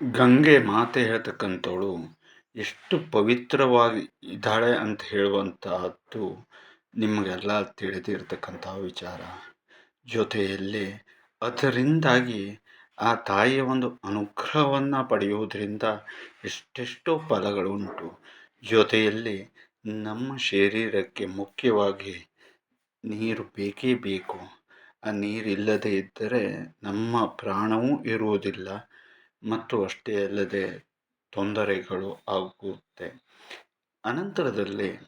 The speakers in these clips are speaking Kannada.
ಗಂಗೆ ಮಾತೆ ಹೇಳ್ತಕ್ಕಂಥವಳು ಎಷ್ಟು ಪವಿತ್ರವಾಗಿ ಇದ್ದಾಳೆ ಅಂತ ಹೇಳುವಂತಹದ್ದು ನಿಮಗೆಲ್ಲ ತಿಳಿದಿರ್ತಕ್ಕಂಥ ವಿಚಾರ. ಜೊತೆಯಲ್ಲಿ ಅದರಿಂದಾಗಿ ಆ ತಾಯಿಯ ಒಂದು ಅನುಗ್ರಹವನ್ನು ಪಡೆಯುವುದರಿಂದ ಎಷ್ಟೆಷ್ಟೋ ಫಲಗಳುಂಟು ಜೊತೆಯಲ್ಲಿ ನಮ್ಮ ಶರೀರಕ್ಕೆ ಮುಖ್ಯವಾಗಿ ನೀರು ಬೇಕೇ ಬೇಕು. ಆ ನೀರಿಲ್ಲದೆ ಇದ್ದರೆ ನಮ್ಮ ಪ್ರಾಣವೂ ಇರುವುದಿಲ್ಲ. ಮತ್ತು ಅಷ್ಟೇ ಅಲ್ಲದೆ ತೊಂದರೆಗಳು ಆಗುತ್ತೆ. ಅನಂತರದಲ್ಲಿ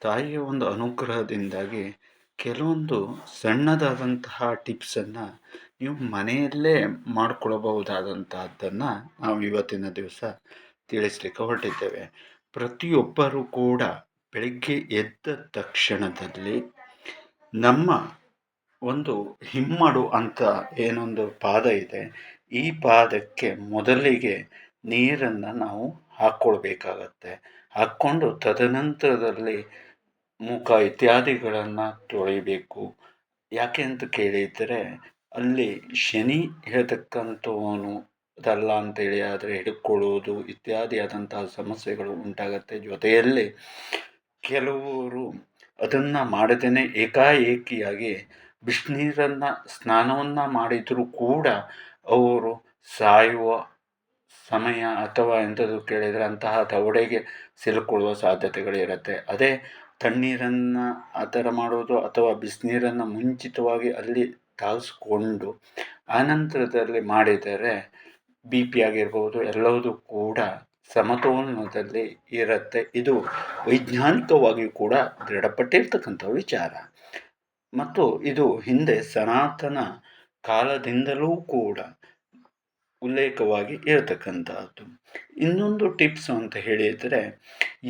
ತಾಯಿಯ ಒಂದು ಅನುಗ್ರಹದಿಂದಾಗಿ ಕೆಲವೊಂದು ಸಣ್ಣದಾದಂತಹ ಟಿಪ್ಸನ್ನು ನೀವು ಮನೆಯಲ್ಲೇ ಮಾಡಿಕೊಳ್ಳಬಹುದಾದಂತಹದ್ದನ್ನು ನಾವು ಇವತ್ತಿನ ದಿವಸ ತಿಳಿಸ್ಲಿಕ್ಕೆ ಹೊರಟಿದ್ದೇವೆ. ಪ್ರತಿಯೊಬ್ಬರೂ ಕೂಡ ಬೆಳಿಗ್ಗೆ ಎದ್ದ ತಕ್ಷಣದಲ್ಲಿ ನಮ್ಮ ಒಂದು ಹಿಮ್ಮಡು ಅಂತ ಏನೊಂದು ಪಾದ ಇದೆ, ಈ ಪಾದಕ್ಕೆ ಮೊದಲಿಗೆ ನೀರನ್ನು ನಾವು ಹಾಕ್ಕೊಳ್ಬೇಕಾಗತ್ತೆ. ಹಾಕ್ಕೊಂಡು ತದನಂತರದಲ್ಲಿ ಮುಖ ಇತ್ಯಾದಿಗಳನ್ನು ತೊಳಿಬೇಕು. ಯಾಕೆ ಅಂತ ಕೇಳಿದರೆ, ಅಲ್ಲಿ ಶನಿ ಹೇಳ್ತಕ್ಕಂಥವನು ಅದಲ್ಲ ಅಂತೇಳಿ, ಆದರೆ ಹಿಡ್ಕೊಳ್ಳೋದು ಇತ್ಯಾದಿ ಆದಂತಹ ಸಮಸ್ಯೆಗಳು ಉಂಟಾಗತ್ತೆ. ಜೊತೆಯಲ್ಲಿ ಕೆಲವರು ಅದನ್ನು ಮಾಡದೇ ಏಕಾಏಕಿಯಾಗಿ ಬಿಸಿನೀರನ್ನು ಸ್ನಾನವನ್ನು ಮಾಡಿದರೂ ಕೂಡ ಅವರು ಸಾಯುವ ಸಮಯ ಅಥವಾ ಎಂಥದ್ದು ಕೇಳಿದರೆ ಅಂತಹ ದವಡೆಗೆ ಸಿಲುಕೊಳ್ಳುವ ಸಾಧ್ಯತೆಗಳಿರುತ್ತೆ. ಅದೇ ತಣ್ಣೀರನ್ನು ಆ ಥರ ಮಾಡೋದು ಅಥವಾ ಬಿಸಿನೀರನ್ನು ಮುಂಚಿತವಾಗಿ ಅಲ್ಲಿ ತಾಗಿಸ್ಕೊಂಡು ಆನಂತರದಲ್ಲಿ ಮಾಡಿದರೆ ಬಿ ಪಿ ಆಗಿರ್ಬೋದು ಎಲ್ಲವೂ ಕೂಡ ಸಮತೋಲನದಲ್ಲಿ ಇರುತ್ತೆ. ಇದು ವೈಜ್ಞಾನಿಕವಾಗಿಯೂ ಕೂಡ ದೃಢಪಟ್ಟಿರ್ತಕ್ಕಂಥ ವಿಚಾರ. ಮತ್ತು ಇದು ಹಿಂದೆ ಸನಾತನ ಕಾಲದಿಂದಲೂ ಕೂಡ ಉಲ್ಲೇಖವಾಗಿ ಇರತಕ್ಕಂಥದ್ದು. ಇನ್ನೊಂದು ಟಿಪ್ಸ್ ಅಂತ ಹೇಳಿದರೆ,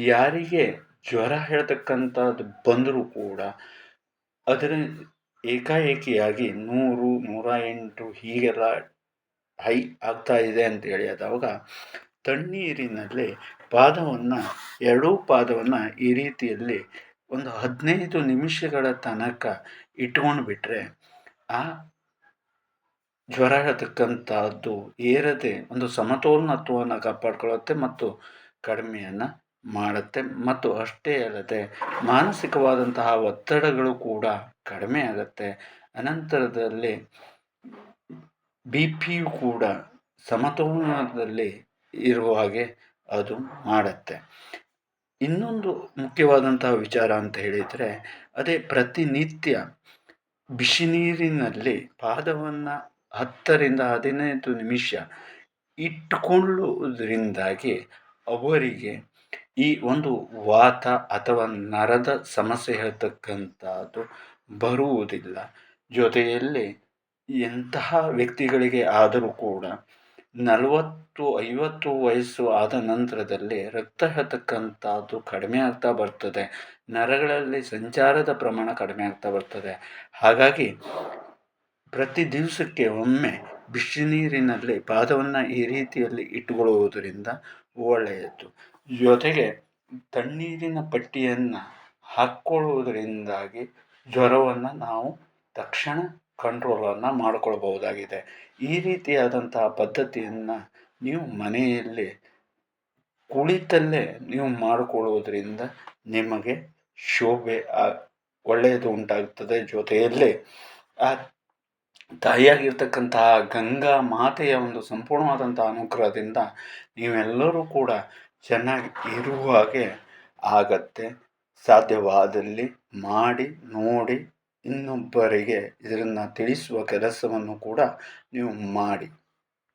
ಯಾರಿಗೆ ಜ್ವರ ಹೇಳ್ತಕ್ಕಂಥದ್ದು ಬಂದರೂ ಕೂಡ ಅದರ ಏಕಾಏಕಿಯಾಗಿ ನೂರು, ನೂರ ಎಂಟು ಹೀಗೆಲ್ಲ ಹೈ ಆಗ್ತಾ ಇದೆ ಅಂತ ಹೇಳಿದಾಗ ತಣ್ಣೀರಿನಲ್ಲಿ ಪಾದವನ್ನು, ಎರಡೂ ಪಾದವನ್ನು ಈ ರೀತಿಯಲ್ಲಿ ಒಂದು ಹದಿನೈದು ನಿಮಿಷಗಳ ತನಕ ಇಟ್ಕೊಂಡು ಬಿಟ್ಟರೆ ಆ ಜ್ವರ ಹತ್ತಕ್ಕಂಥದ್ದು ಏರದೆ ಒಂದು ಸಮತೋಲನತ್ವವನ್ನು ಕಾಪಾಡ್ಕೊಳ್ಳುತ್ತೆ ಮತ್ತು ಕಡಿಮೆಯನ್ನು ಮಾಡುತ್ತೆ. ಮತ್ತು ಅಷ್ಟೇ ಅಲ್ಲದೆ ಮಾನಸಿಕವಾದಂತಹ ಒತ್ತಡಗಳು ಕೂಡ ಕಡಿಮೆ ಆಗುತ್ತೆ. ಅನಂತರದಲ್ಲಿ ಬಿ ಪಿಯು ಕೂಡ ಸಮತೋಲನದಲ್ಲಿ ಇರುವ ಹಾಗೆ ಅದು ಮಾಡುತ್ತೆ. ಇನ್ನೊಂದು ಮುಖ್ಯವಾದಂತಹ ವಿಚಾರ ಅಂತ ಹೇಳಿದರೆ, ಅದೇ ಪ್ರತಿನಿತ್ಯ ಬಿಸಿ ನೀರಿನಲ್ಲಿ ಪಾದವನ್ನು ಹತ್ತರಿಂದ ಹದಿನೈದು ನಿಮಿಷ ಇಟ್ಟುಕೊಳ್ಳುವುದರಿಂದಾಗಿ ಅವರಿಗೆ ಈ ಒಂದು ವಾತ ಅಥವಾ ನರದ ಸಮಸ್ಯೆ ಹೇಳ್ತಕ್ಕಂಥದ್ದು ಬರುವುದಿಲ್ಲ. ಜೊತೆಯಲ್ಲಿ ಎಂತಹ ವ್ಯಕ್ತಿಗಳಿಗೆ ಆದರೂ ಕೂಡ ನಲವತ್ತು, ಐವತ್ತು ವಯಸ್ಸು ಆದ ನಂತರದಲ್ಲಿ ರಕ್ತ ಹೇಳ್ತಕ್ಕಂಥದ್ದು ಕಡಿಮೆ ಆಗ್ತಾ ಬರ್ತದೆ. ನರಗಳಲ್ಲಿ ಸಂಚಾರದ ಪ್ರಮಾಣ ಕಡಿಮೆ ಆಗ್ತಾ ಬರ್ತದೆ. ಹಾಗಾಗಿ ಪ್ರತಿ ದಿವಸಕ್ಕೆ ಒಮ್ಮೆ ಬಿಸಿ ನೀರಿನಲ್ಲಿ ಪಾದವನ್ನು ಈ ರೀತಿಯಲ್ಲಿ ಇಟ್ಟುಕೊಳ್ಳುವುದರಿಂದ ಒಳ್ಳೆಯದು. ಜೊತೆಗೆ ತಣ್ಣೀರಿನ ಪಟ್ಟಿಯನ್ನು ಹಾಕ್ಕೊಳ್ಳುವುದರಿಂದಾಗಿ ಜ್ವರವನ್ನು ನಾವು ತಕ್ಷಣ ಕಂಟ್ರೋಲನ್ನು ಮಾಡಿಕೊಳ್ಬಹುದಾಗಿದೆ. ಈ ರೀತಿಯಾದಂತಹ ಪದ್ಧತಿಯನ್ನು ನೀವು ಮನೆಯಲ್ಲಿ ಕುಳಿತಲ್ಲೇ ನೀವು ಮಾಡಿಕೊಳ್ಳುವುದರಿಂದ ನಿಮಗೆ ಶೋಭೆ ಒಳ್ಳೆಯದು ಉಂಟಾಗುತ್ತದೆ ಜೊತೆಯಲ್ಲಿ ಆ ತಾಯಿಯಾಗಿರ್ತಕ್ಕಂತಹ ಗಂಗಾ ಮಾತೆಯ ಒಂದು ಸಂಪೂರ್ಣವಾದಂಥ ಅನುಗ್ರಹದಿಂದ ನೀವೆಲ್ಲರೂ ಕೂಡ ಚೆನ್ನಾಗಿ ಇರುವ ಹಾಗೆ ಆಗತ್ತೆ. ಸಾಧ್ಯವಾದಲ್ಲಿ ಮಾಡಿ, ನೋಡಿ ಇನ್ನೊಬ್ಬರಿಗೆ ಇದನ್ನು ತಿಳಿಸುವ ಕೆಲಸವನ್ನು ಕೂಡ ನೀವು ಮಾಡಿ.